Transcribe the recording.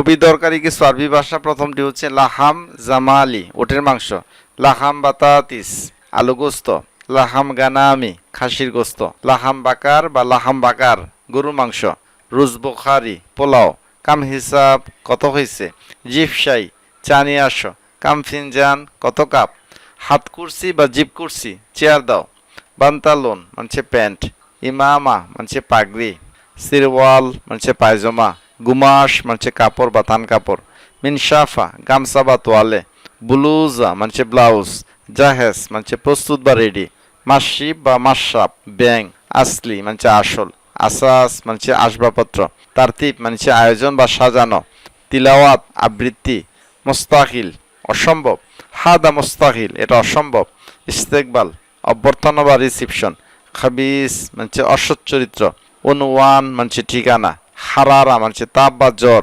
খুবই দরকারি কিছু আরবি ভাষা। প্রথমটি হচ্ছে লাহাম জামালি ওটের মাংস। লাহাম বাতাতিস, আলু গোস্ত। লাহাম গানামি, খাসির গোস্ত। লাহাম বাকার বা লাহাম বাকার গরু মাংস। রুজ বোখারি, পোলাও। কাম হিসাব কত হয়েছে জিপসাই চা নিয়ে আসো। কাম ফিনজান, কত কাপ? হাত কুরসি বা জিপ কুরসি, চেয়ার দাও। বান্তালুন মানে প্যান্ট। ইমামা মানে পাগড়ি। সিরওয়াল মানে পায়জামা। গুমাস মানে কাপড় বা থান কাপড়। মিনসাফা গামছা বা তোয়ালে। ব্লুজা মানে ব্লাউজ। জাহেজ মানে প্রস্তুত বা রেডি মাসিব বা মাসাব ব্যাং আসলি মানে আসল। আসাস মানে আসবাবপত্র। তারতিব মানে আয়োজন বা সাজানো। তিলাওয়াত, আবৃত্তি। মোস্তাকিল, অসম্ভব। হাদা মোস্তাকিল, এটা অসম্ভব। ইস্তেকবাল, অভ্যর্থনা বা রিসিপশন খাবিস মানে অসৎ চরিত্র। অনুয়ান মানে ঠিকানা। হারারা মানে তাপ বা জ্বর।